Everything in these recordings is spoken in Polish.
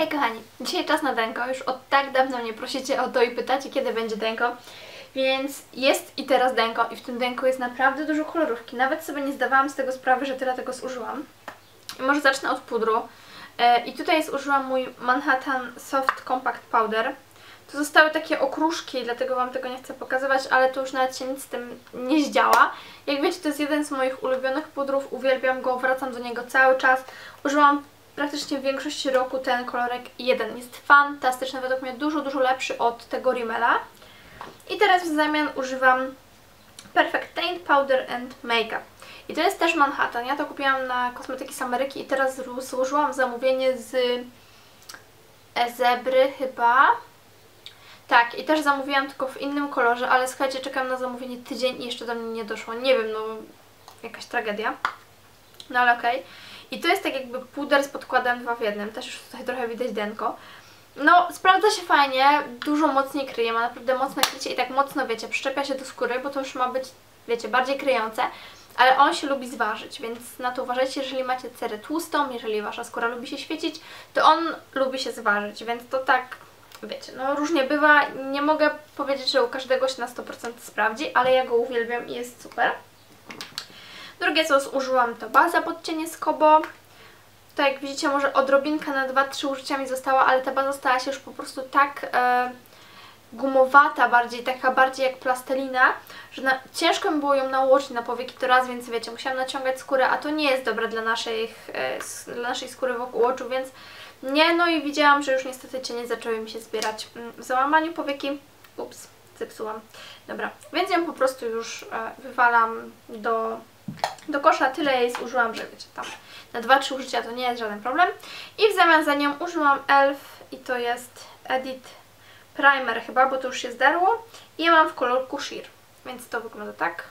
Hej kochani, dzisiaj czas na denko. Już od tak dawno mnie prosicie o to i pytacie, kiedy będzie denko. Więc jest i teraz denko i w tym denku jest naprawdę dużo kolorówki. Nawet sobie nie zdawałam z tego sprawy, że tyle tego zużyłam. I może zacznę od pudru. E, I tutaj zużyłam mój Manhattan Soft Compact Powder. To zostały takie okruszki, dlatego Wam tego nie chcę pokazywać, ale to już nawet się nic z tym nie zdziała. Jak wiecie, to jest jeden z moich ulubionych pudrów, uwielbiam go, wracam do niego cały czas. Użyłam praktycznie w większości roku ten kolorek jeden. Jest fantastyczny, według mnie dużo, dużo lepszy od tego Rimmela. I teraz w zamian używam Perfect Taint Powder and Makeup. I to jest też Manhattan. Ja to kupiłam na kosmetyki z Ameryki i teraz złożyłam zamówienie z Zebry chyba. Tak, i też zamówiłam tylko w innym kolorze, ale słuchajcie, czekam na zamówienie tydzień i jeszcze do mnie nie doszło. Nie wiem, no jakaś tragedia. No ale okej. Okay. I to jest tak jakby puder z podkładem dwa w jednym. Też już tutaj trochę widać denko. No, sprawdza się fajnie, dużo mocniej kryje, ma naprawdę mocne krycie i tak mocno, wiecie, przyczepia się do skóry, bo to już ma być, wiecie, bardziej kryjące, ale on się lubi zważyć, więc na to uważajcie, jeżeli macie cerę tłustą, jeżeli wasza skóra lubi się świecić, to on lubi się zważyć, więc to tak, wiecie, no różnie bywa, nie mogę powiedzieć, że u każdego się na 100% sprawdzi, ale ja go uwielbiam i jest super. Drugie co zużyłam to baza pod cienie Skobo. Tutaj jak widzicie może odrobinka na 2-3 użycia mi została, ale ta baza stała się już po prostu tak e, gumowata bardziej, taka bardziej jak plastelina, że na, ciężko mi było ją nałożyć na powieki to raz, więc wiecie, musiałam naciągać skórę, a to nie jest dobre dla naszej, e, dla naszej skóry wokół oczu, więc nie, no i widziałam, że już niestety cienie zaczęły mi się zbierać w załamaniu powieki. Ups, zepsułam. Dobra, więc ją po prostu już e, wywalam do do kosza tyle jej zużyłam, że wiecie, tam na 2-3 użycia to nie jest żaden problem. I w zamian za nią użyłam ELF i to jest Edit Primer chyba, bo to już się zdarło. I ja mam w kolorku Sheer, więc to wygląda tak.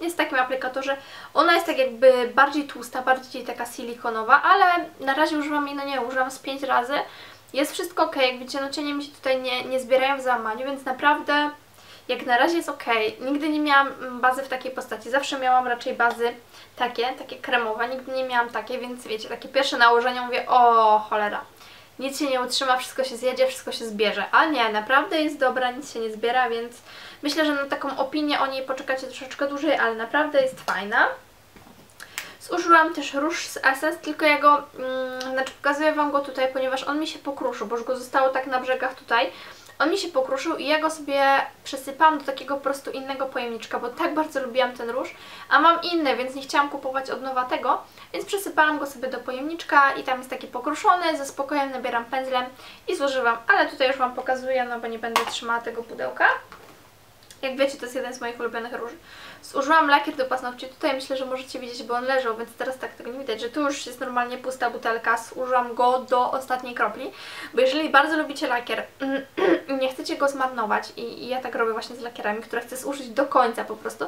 Jest w takim aplikatorze. Ona jest tak jakby bardziej tłusta, bardziej taka silikonowa, ale na razie używam jej, no nie, używam z 5 razy. Jest wszystko ok, jak widzicie, no cienie mi się tutaj nie, nie zbierają w załamaniu, więc naprawdę jak na razie jest ok. Nigdy nie miałam mm, bazy w takiej postaci. Zawsze miałam raczej bazy takie, takie kremowe. Nigdy nie miałam takie, więc wiecie, takie pierwsze nałożenia mówię, o cholera. Nic się nie utrzyma, wszystko się zjedzie, wszystko się zbierze. A nie, naprawdę jest dobra, nic się nie zbiera, więc myślę, że na taką opinię o niej poczekacie troszeczkę dłużej, ale naprawdę jest fajna. Zużyłam też róż z Essence, tylko ja go, mm, znaczy pokazuję Wam go tutaj, ponieważ on mi się pokruszył, bo już go zostało tak na brzegach tutaj. On mi się pokruszył i ja go sobie przesypałam do takiego po prostu innego pojemniczka, bo tak bardzo lubiłam ten róż, a mam inny, więc nie chciałam kupować od nowa tego, więc przesypałam go sobie do pojemniczka i tam jest taki pokruszony, ze spokojem nabieram pędzlem i złożywam, ale tutaj już Wam pokazuję, no bo nie będę trzymała tego pudełka. Jak wiecie, to jest jeden z moich ulubionych róży. Zużyłam lakier do paznokci. Tutaj myślę, że możecie widzieć, bo on leżał, więc teraz tak tego nie widać, że tu już jest normalnie pusta butelka. Zużyłam go do ostatniej kropli, bo jeżeli bardzo lubicie lakier i nie chcecie go zmarnować i, ja tak robię właśnie z lakierami, które chcę zużyć do końca po prostu,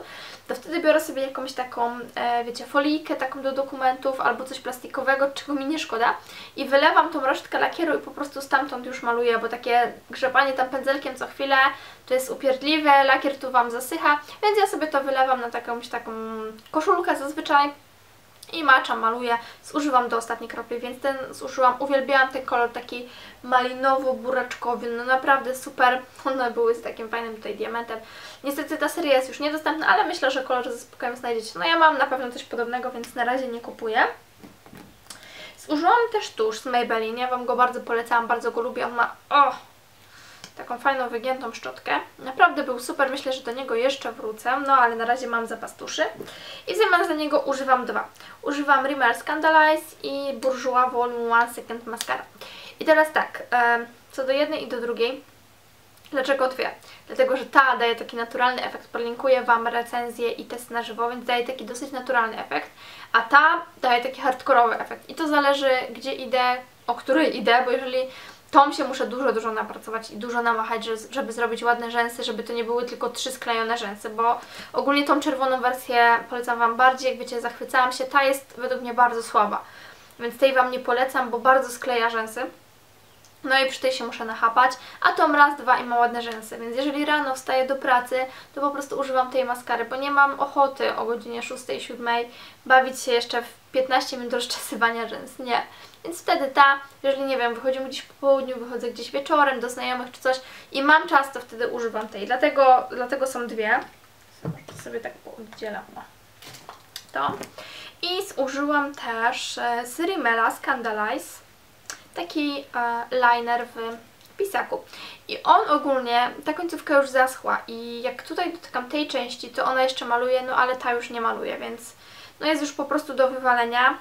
to wtedy biorę sobie jakąś taką, e, wiecie, folijkę taką do dokumentów albo coś plastikowego, czego mi nie szkoda i wylewam tą resztkę lakieru i po prostu stamtąd już maluję, bo takie grzebanie tam pędzelkiem co chwilę to jest upierdliwe, lakier tu Wam zasycha, więc ja sobie to wylewam na jakąś taką koszulkę zazwyczaj i maczam, maluję, zużywam do ostatniej kropli, więc ten zużyłam, uwielbiałam ten kolor taki malinowo-buraczkowy, no naprawdę super, one były z takim fajnym tutaj diamentem. Niestety ta seria jest już niedostępna, ale myślę, że kolor ze spokojem znajdziecie. No ja mam na pewno coś podobnego, więc na razie nie kupuję. Zużyłam też tusz z Maybelline, ja Wam go bardzo polecałam, bardzo go lubię, on ma... Oh, taką fajną, wygiętą szczotkę. Naprawdę był super, myślę, że do niego jeszcze wrócę, no ale na razie mam zapas tuszy. I w zamian za niego używam dwa. Używam Rimmel Scandalize i Bourjois Volume 1 Second Mascara. I teraz tak, co do jednej i do drugiej, Dlaczego dwie? Dlatego, że ta daje taki naturalny efekt. Podlinkuję Wam recenzję i test na żywo, więc daje taki dosyć naturalny efekt, a ta daje taki hardkorowy efekt. I to zależy, gdzie idę, o której idę, bo jeżeli Tą się muszę dużo, dużo napracować i dużo namachać, żeby zrobić ładne rzęsy, żeby to nie były tylko trzy sklejone rzęsy, bo ogólnie tą czerwoną wersję polecam Wam bardziej, jak wiecie, zachwycałam się. Ta jest według mnie bardzo słaba, więc tej Wam nie polecam, bo bardzo skleja rzęsy. No i przy tej się muszę nachapać, a to raz, dwa i mam ładne rzęsy, więc jeżeli rano wstaję do pracy, to po prostu używam tej maskary, bo nie mam ochoty o godzinie 6-7 bawić się jeszcze w 15 minut rozczesywania rzęs, nie. Więc wtedy ta, jeżeli nie wiem, wychodzimy gdzieś po południu, wychodzę gdzieś wieczorem do znajomych czy coś i mam czas, to wtedy używam tej. Dlatego, dlatego są dwie. Sobie tak pooddzielam. o. To. I zużyłam też e, z Rimmela Scandalize taki e, liner w pisaku. I on ogólnie, ta końcówka już zaschła i jak tutaj dotykam tej części, to ona jeszcze maluje, no ale ta już nie maluje, więc no jest już po prostu do wywalenia.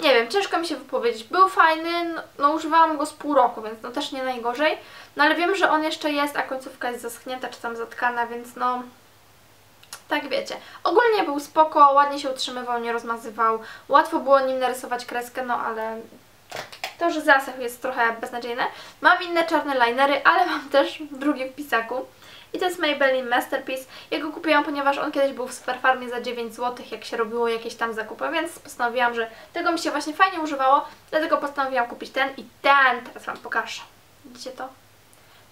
Nie wiem, ciężko mi się wypowiedzieć. Był fajny, no, no używałam go z pół roku, więc no też nie najgorzej. No ale wiem, że on jeszcze jest, a końcówka jest zaschnięta czy tam zatkana, więc no... Tak wiecie. Ogólnie był spoko, ładnie się utrzymywał, nie rozmazywał. Łatwo było nim narysować kreskę, no ale to, że zasechł jest trochę beznadziejne. Mam inne czarne linery, ale mam też drugi w pisaku. I to jest Maybelline Masterpiece. Ja go kupiłam, ponieważ on kiedyś był w Superfarmie za 9 zł, jak się robiło jakieś tam zakupy, więc postanowiłam, że tego mi się właśnie fajnie używało, dlatego postanowiłam kupić ten i ten. Teraz Wam pokażę. Widzicie to?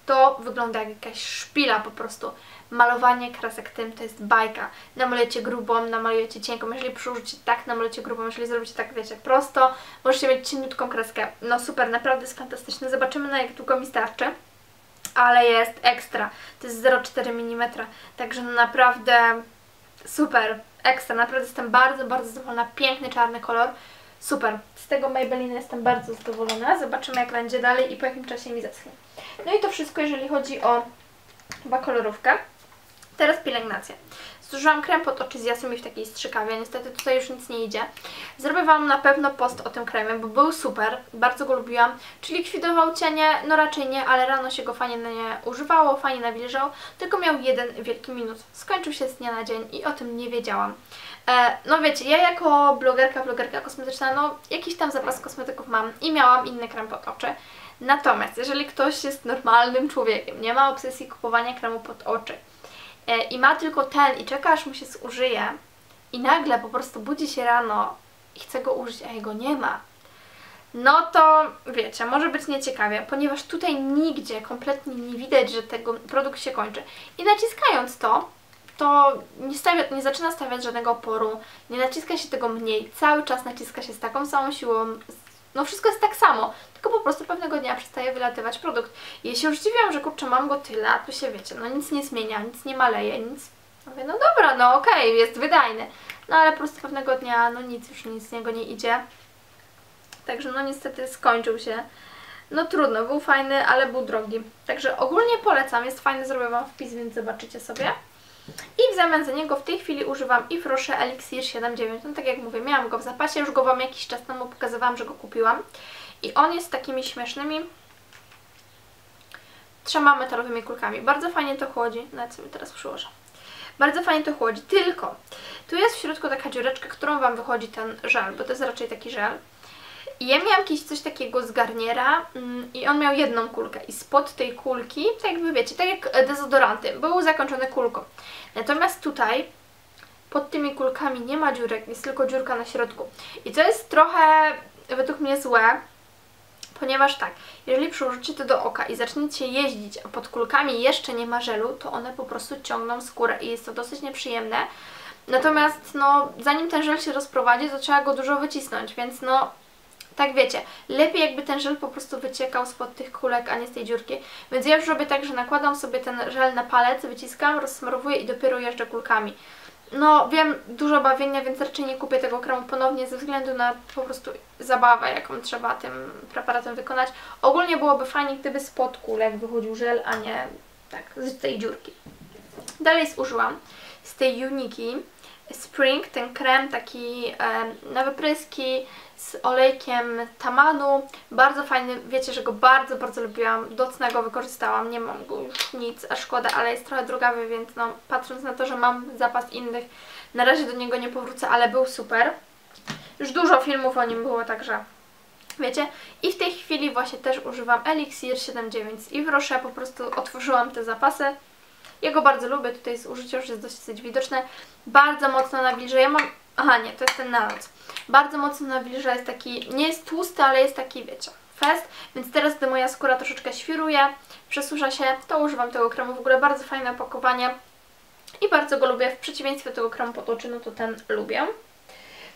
To wygląda jak jakaś szpila po prostu. Malowanie kresek tym to jest bajka. Namalujecie grubą, namalujecie cienką. Jeżeli przyłożycie tak, namalujecie grubą. Jeżeli zrobicie tak, wiecie, prosto, możecie mieć cieniutką kreskę. No super, naprawdę jest fantastyczny. Zobaczymy na jak długo mi starczy. Ale jest ekstra. To jest 0,4 mm. Także no naprawdę super, ekstra. Naprawdę jestem bardzo, bardzo zadowolona. Piękny czarny kolor. Super. Z tego Maybelline jestem bardzo zadowolona. Zobaczymy jak będzie dalej i po jakim czasie mi zaschnie. No i to wszystko, jeżeli chodzi o chyba kolorówkę. Teraz pielęgnacja. Zużyłam krem pod oczy z Yasumi w takiej strzykawie, niestety tutaj już nic nie idzie. Zrobię Wam na pewno post o tym kremie, bo był super, bardzo go lubiłam. Czy likwidował cienie? No raczej nie, ale rano się go fajnie nie używało, fajnie nawilżał, tylko miał jeden wielki minus. Skończył się z dnia na dzień i o tym nie wiedziałam. E, no wiecie, ja jako blogerka, blogerka kosmetyczna, no jakiś tam zapas kosmetyków mam i miałam inny krem pod oczy. Natomiast jeżeli ktoś jest normalnym człowiekiem, nie ma obsesji kupowania kremu pod oczy, i ma tylko ten i czeka aż mu się zużyje. I nagle po prostu budzi się rano i chce go użyć, a jego nie ma, no to wiecie, może być nieciekawie, ponieważ tutaj nigdzie kompletnie nie widać, że tego produkt się kończy. I naciskając to, to nie, stawia, nie zaczyna stawiać żadnego oporu, nie naciska się tego mniej, cały czas naciska się z taką samą siłą, no wszystko jest tak samo, tylko po prostu pewnego dnia przestaje wylatywać produkt. I ja się już dziwiłam, że kurczę, mam go tyle, a tu się wiecie, no nic nie zmienia, nic nie maleje, nic. Mówię, no dobra, no okej, okay, jest wydajny. No ale po prostu pewnego dnia, no nic już nic z niego nie idzie. Także no niestety skończył się. No trudno, był fajny, ale był drogi. Także ogólnie polecam, jest fajny, zrobię Wam wpis, więc zobaczycie sobie. I w zamian za niego w tej chwili używam i Frosze Elixir 7.9. No tak jak mówię, miałam go w zapasie, już go Wam jakiś czas temu pokazywałam, że go kupiłam. I on jest takimi śmiesznymi trzema metalowymi kulkami. Bardzo fajnie to chłodzi. Nawet sobie teraz przyłożę. Bardzo fajnie to chłodzi, tylko tu jest w środku taka dziureczka, którą Wam wychodzi ten żel, bo to jest raczej taki żel. I ja miałam coś takiego z garniera mm, i on miał jedną kulkę i spod tej kulki, tak jakby wiecie, tak jak dezodoranty, był zakończony kulką. Natomiast tutaj pod tymi kulkami nie ma dziurek, jest tylko dziurka na środku. I to jest trochę według mnie złe, ponieważ tak, jeżeli przyłożycie to do oka i zaczniecie jeździć, a pod kulkami jeszcze nie ma żelu, to one po prostu ciągną skórę i jest to dosyć nieprzyjemne. Natomiast no, zanim ten żel się rozprowadzi, to trzeba go dużo wycisnąć, więc no tak wiecie, lepiej jakby ten żel po prostu wyciekał spod tych kulek, a nie z tej dziurki. Więc ja już robię tak, że nakładam sobie ten żel na palec, wyciskam, rozsmarowuję i dopiero jeżdżę kulkami. No wiem, dużo bawienia, więc raczej nie kupię tego kremu ponownie ze względu na po prostu zabawę, jaką trzeba tym preparatem wykonać. Ogólnie byłoby fajnie, gdyby spod kulek wychodził żel, a nie tak z tej dziurki. Dalej zużyłam z tej Uniki Spring, ten krem taki e, na wypryski z olejkiem Tamanu. Bardzo fajny, wiecie, że go bardzo, bardzo lubiłam. Docna go wykorzystałam, nie mam go już nic, a szkoda, ale jest trochę drogawy, więc no, patrząc na to, że mam zapas innych, na razie do niego nie powrócę, ale był super. Już dużo filmów o nim było, także wiecie. I w tej chwili właśnie też używam Elixir 7.9 i w Roche po prostu otworzyłam te zapasy. Ja go bardzo lubię, tutaj z użycia już jest dosyć widoczne. Bardzo mocno nawilża. Ja mam... Aha, nie, to jest ten na noc. Bardzo mocno nawilża, jest taki... Nie jest tłusty, ale jest taki, wiecie, fest, więc teraz gdy moja skóra troszeczkę świruje, przesusza się, to używam tego kremu. W ogóle bardzo fajne opakowanie i bardzo go lubię. W przeciwieństwie do tego kremu pod oczy, no to ten lubię.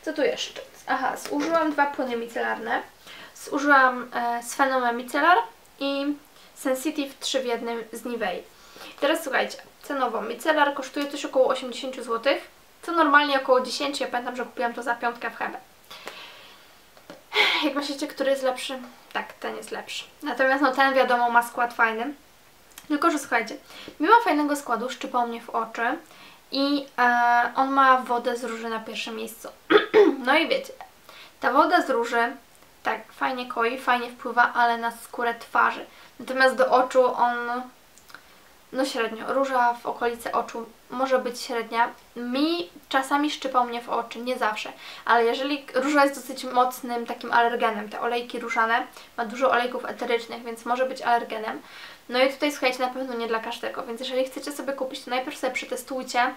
Co tu jeszcze? Aha, zużyłam dwa płyny micelarne. Zużyłam e, Sfenome Micellar i Sensitive 3 w jednym z Nivei. Teraz słuchajcie, cenowo micelar kosztuje coś około 80 zł, co normalnie około 10, ja pamiętam, że kupiłam to za piątkę w Hebe. Jak myślicie, który jest lepszy? Tak, ten jest lepszy. Natomiast no ten wiadomo ma skład fajny. Tylko, że słuchajcie, mimo fajnego składu szczypał mnie w oczy i e, on ma wodę z róży na pierwszym miejscu. no i wiecie, ta woda z róży tak fajnie koi, fajnie wpływa, ale na skórę twarzy. Natomiast do oczu on no średnio. Róża w okolicy oczu może być średnia. Mi czasami szczypał mnie w oczy, nie zawsze, ale jeżeli róża jest dosyć mocnym takim alergenem, te olejki różane, ma dużo olejków eterycznych, więc może być alergenem. No i tutaj słuchajcie, na pewno nie dla każdego, więc jeżeli chcecie sobie kupić, to najpierw sobie przetestujcie,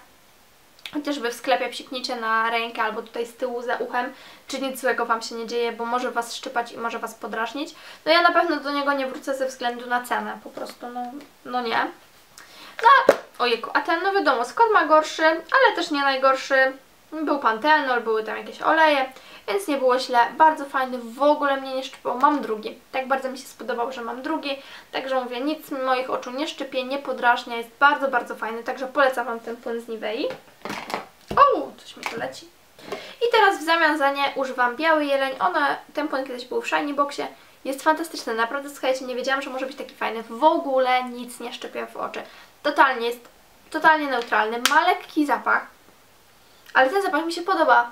chociażby w sklepie psiknijcie na rękę albo tutaj z tyłu za uchem, czy nic złego Wam się nie dzieje, bo może Was szczypać i może Was podrażnić. No ja na pewno do niego nie wrócę ze względu na cenę, po prostu no, no nie. No, ojejku, a ten, no wiadomo, skąd ma gorszy, ale też nie najgorszy. Był pantenol, były tam jakieś oleje, więc nie było źle. Bardzo fajny, w ogóle mnie nie szczypał. Mam drugi. Tak bardzo mi się spodobał, że mam drugi. Także mówię, nic moich oczu nie szczypie, nie podrażnia. Jest bardzo, bardzo fajny, także polecam Wam ten płyn z Nivei. O, coś mi tu leci. I teraz w zamian za nie używam biały jeleń. Ona, ten płyn kiedyś był w Shiny Boxie. Jest fantastyczny, naprawdę słuchajcie, nie wiedziałam, że może być taki fajny. W ogóle nic nie szczepia w oczy. Totalnie jest totalnie neutralny, ma lekki zapach, ale ten zapach mi się podoba.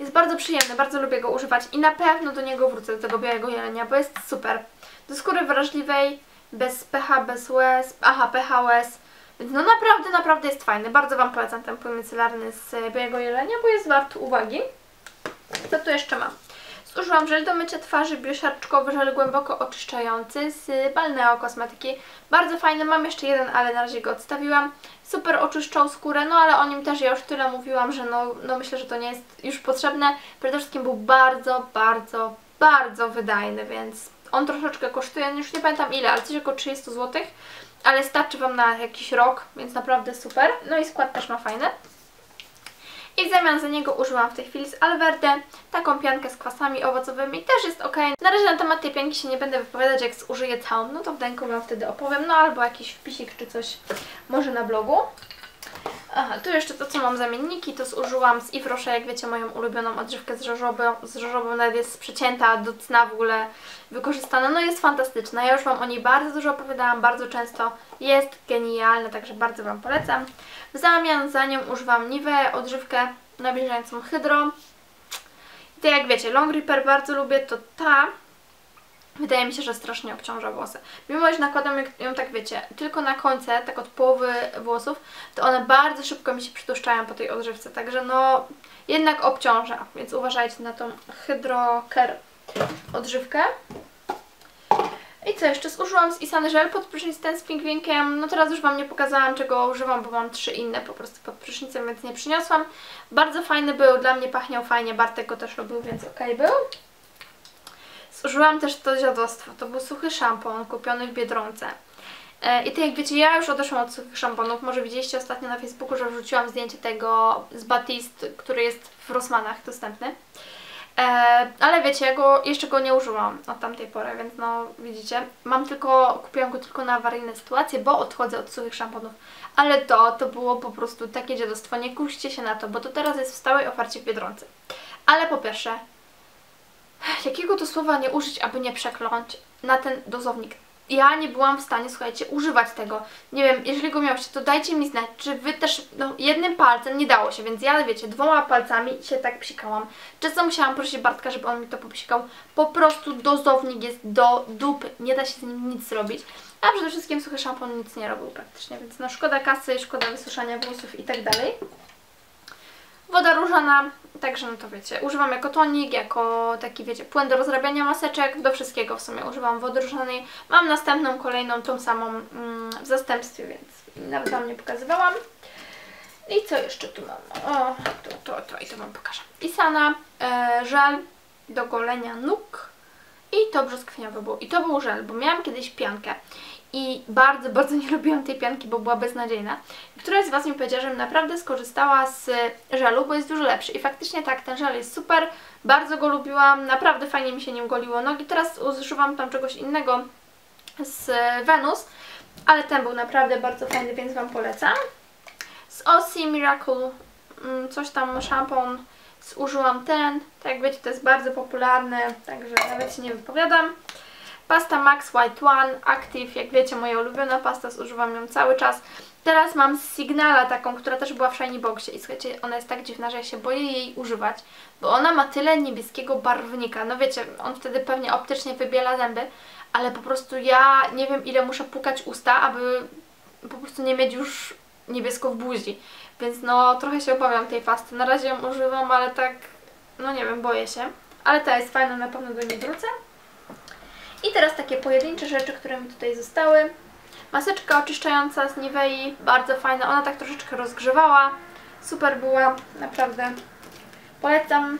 Jest bardzo przyjemny, bardzo lubię go używać i na pewno do niego wrócę, do tego białego jelenia, bo jest super. Do skóry wrażliwej, bez pH, bez łez, aha, pH, łez, więc no naprawdę, naprawdę jest fajny. Bardzo Wam polecam ten płyn micelarny z białego jelenia, bo jest wart uwagi. Co tu jeszcze mam? Zużyłam żel do mycia twarzy bioszarczkowy, żel głęboko oczyszczający z Balneo Kosmetyki. Bardzo fajny, mam jeszcze jeden, ale na razie go odstawiłam. Super oczyszczał skórę, no ale o nim też ja już tyle mówiłam, że no, no myślę, że to nie jest już potrzebne. Przede wszystkim był bardzo, bardzo, bardzo wydajny, więc on troszeczkę kosztuje, już nie pamiętam ile, ale coś około 30 zł. Ale starczy Wam na jakiś rok, więc naprawdę super. No i skład też ma fajny. I w zamian za niego użyłam w tej chwili z Alverde taką piankę z kwasami owocowymi, też jest ok. Na razie na temat tej pianki się nie będę wypowiadać, jak zużyję całą, no to w Wam wtedy opowiem, no albo jakiś wpisik czy coś może na blogu. Aha, tu jeszcze to, co mam zamienniki, to zużyłam z Yves jak wiecie, moją ulubioną odżywkę z żożobą. Z żożobą nawet jest przecięta do cna w ogóle wykorzystana. No jest fantastyczna. Ja już Wam o niej bardzo dużo opowiadałam, bardzo często. Jest genialna, także bardzo Wam polecam. W zamian za nią używam Nivea odżywkę nawilżającą hydro. I to jak wiecie, Long Reaper bardzo lubię, to ta Wydaje mi się, że strasznie obciąża włosy. Mimo, że nakładam ją tak, wiecie, tylko na końce, tak od połowy włosów, to one bardzo szybko mi się przytłuszczają po tej odżywce, także no jednak obciąża, więc uważajcie na tą Hydro Care odżywkę. I co jeszcze? Zużyłam z Isany żel pod prysznic ten z pingwinkiem. No teraz już Wam nie pokazałam czego używam, bo mam trzy inne po prostu pod prysznicem, więc nie przyniosłam. Bardzo fajny był, dla mnie pachniał fajnie, Bartek go też lubił, więc okej okay był. Zużyłam też to dziadostwo. To był suchy szampon kupiony w Biedronce. E, I tak jak wiecie, ja już odeszłam od suchych szamponów. Może widzieliście ostatnio na Facebooku, że wrzuciłam zdjęcie tego z Batiste, który jest w Rossmanach dostępny. E, ale wiecie, ja go, jeszcze go nie użyłam od tamtej pory, więc no widzicie, mam tylko, kupiłam go tylko na awaryjne sytuacje, bo odchodzę od suchych szamponów. Ale to, to było po prostu takie dziadostwo, nie kuście się na to, bo to teraz jest w stałej ofercie w Biedronce. Ale po pierwsze, jakiego to słowa nie użyć, aby nie przekląć na ten dozownik. Ja nie byłam w stanie, słuchajcie, używać tego. Nie wiem, jeżeli go miałyście, to dajcie mi znać, czy wy też, no jednym palcem nie dało się, więc ja, wiecie, dwoma palcami się tak psikałam. Często musiałam prosić Bartka, żeby on mi to popsikał. Po prostu dozownik jest do dupy, nie da się z nim nic zrobić. A przede wszystkim suchy szampon nic nie robił praktycznie, więc no szkoda kasy, szkoda wysuszania włosów i tak dalej. Woda różana, także no to wiecie, używam jako tonik, jako taki wiecie, płyn do rozrabiania maseczek, do wszystkiego w sumie używam wody różanej. Mam następną, kolejną, tą samą mm, w zastępstwie, więc nawet Wam nie pokazywałam. I co jeszcze tu mam? O, to, to, to i to Wam pokażę. Isana, e, żel do golenia nóg i to brzoskwiniowe było. I to był żel, bo miałam kiedyś piankę i bardzo, bardzo nie lubiłam tej pianki, bo była beznadziejna. I któraś z Was mi powiedziała, żebym naprawdę skorzystała z żelu, bo jest dużo lepszy. I faktycznie tak, ten żel jest super, bardzo go lubiłam, naprawdę fajnie mi się nim goliło nogi. Teraz używam tam czegoś innego z Venus, ale ten był naprawdę bardzo fajny, więc Wam polecam. Z Ossie Miracle, mm, coś tam, szampon, zużyłam ten. Tak jak wiecie, to jest bardzo popularny, także nawet się nie wypowiadam. Pasta Max White One Active, jak wiecie, moja ulubiona pasta, zużywam ją cały czas. Teraz mam z Signala taką, która też była w Shiny Boxie i słuchajcie, ona jest tak dziwna, że ja się boję jej używać, bo ona ma tyle niebieskiego barwnika. No wiecie, on wtedy pewnie optycznie wybiela zęby, ale po prostu ja nie wiem ile muszę pukać usta, aby po prostu nie mieć już niebiesko w buzi. Więc no trochę się obawiam tej pasty. Na razie ją używam, ale tak, no nie wiem, boję się. Ale ta jest fajna, na pewno do niej wrócę. I teraz takie pojedyncze rzeczy, które mi tutaj zostały. Maseczka oczyszczająca z Nivei, bardzo fajna. Ona tak troszeczkę rozgrzewała. Super była, naprawdę polecam.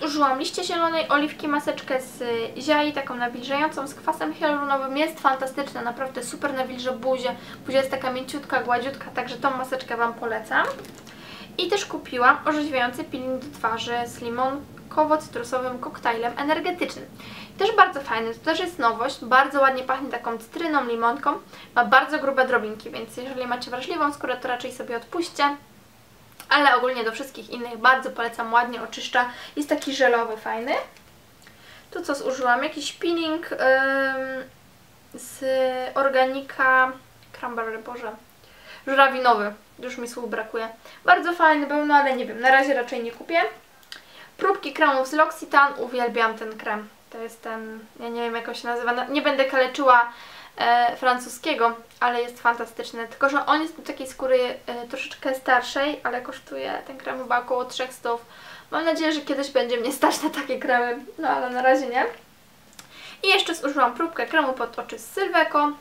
Zużyłam liście zielonej, oliwki, maseczkę z ziai, taką nawilżającą z kwasem hialuronowym. Jest fantastyczna, naprawdę super nawilża buzię. Buzia jest taka mięciutka, gładziutka, także tą maseczkę Wam polecam. I też kupiłam orzeźwiający peeling do twarzy z limonkowo-cytrusowym koktajlem energetycznym. Też bardzo fajny, to też jest nowość, bardzo ładnie pachnie taką cytryną, limonką. Ma bardzo grube drobinki, więc jeżeli macie wrażliwą skórę, to raczej sobie odpuśćcie ale ogólnie do wszystkich innych bardzo polecam, ładnie oczyszcza. Jest taki żelowy, fajny. Tu co zużyłam? Jakiś ym, z Organika Cranberry, Boże, żurawinowy. Już mi słów brakuje. Bardzo fajny był, no ale nie wiem, na razie raczej nie kupię. Próbki kremów z L'Occitane, uwielbiam ten krem. To jest ten, ja nie wiem jak on się nazywa, nie będę kaleczyła e, francuskiego, ale jest fantastyczny. Tylko, że on jest do takiej skóry e, troszeczkę starszej, ale kosztuje ten krem chyba około 300. Mam nadzieję, że kiedyś będzie mnie stać na takie kremy, no ale na razie nie. I jeszcze zużyłam próbkę kremu pod oczy z Sylweko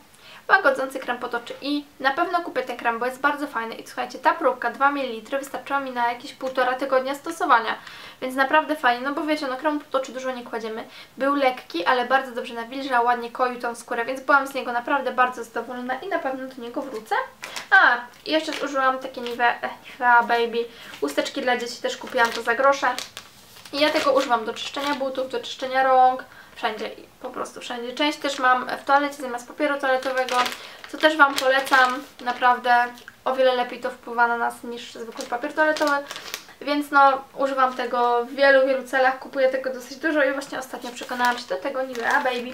łagodzący krem pod oczy i na pewno kupię ten krem, bo jest bardzo fajny i słuchajcie, ta próbka 2 ml wystarczyła mi na jakieś półtora tygodnia stosowania, więc naprawdę fajnie, no bo wiecie, no kremu pod oczy dużo nie kładziemy. Był lekki, ale bardzo dobrze nawilżał, ładnie koił tą skórę, więc byłam z niego naprawdę bardzo zadowolona i na pewno do niego wrócę. A, jeszcze zużyłam takie Nivea, Nivea Baby usteczki dla dzieci, też kupiłam to za grosze. I ja tego używam do czyszczenia butów, do czyszczenia rąk, wszędzie, po prostu wszędzie. Część też mam w toalecie zamiast papieru toaletowego, co też Wam polecam, naprawdę o wiele lepiej to wpływa na nas niż zwykły papier toaletowy. Więc no, używam tego w wielu, wielu celach, kupuję tego dosyć dużo i właśnie ostatnio przekonałam się do tego Nivea Baby.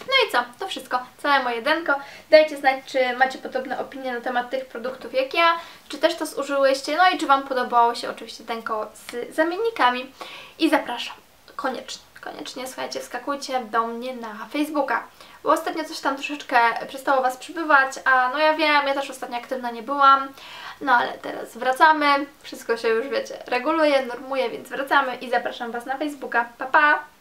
No i co? To wszystko. Całe moje denko. Dajcie znać, czy macie podobne opinie na temat tych produktów jak ja, czy też to zużyłyście, no i czy Wam podobało się oczywiście denko z zamiennikami. I zapraszam, koniecznie koniecznie, słuchajcie, wskakujcie do mnie na Facebooka, bo ostatnio coś tam troszeczkę przestało Was przybywać, a no ja wiem, ja też ostatnio aktywna nie byłam, no ale teraz wracamy, wszystko się już, wiecie, reguluje, normuje, więc wracamy i zapraszam Was na Facebooka. Pa, pa!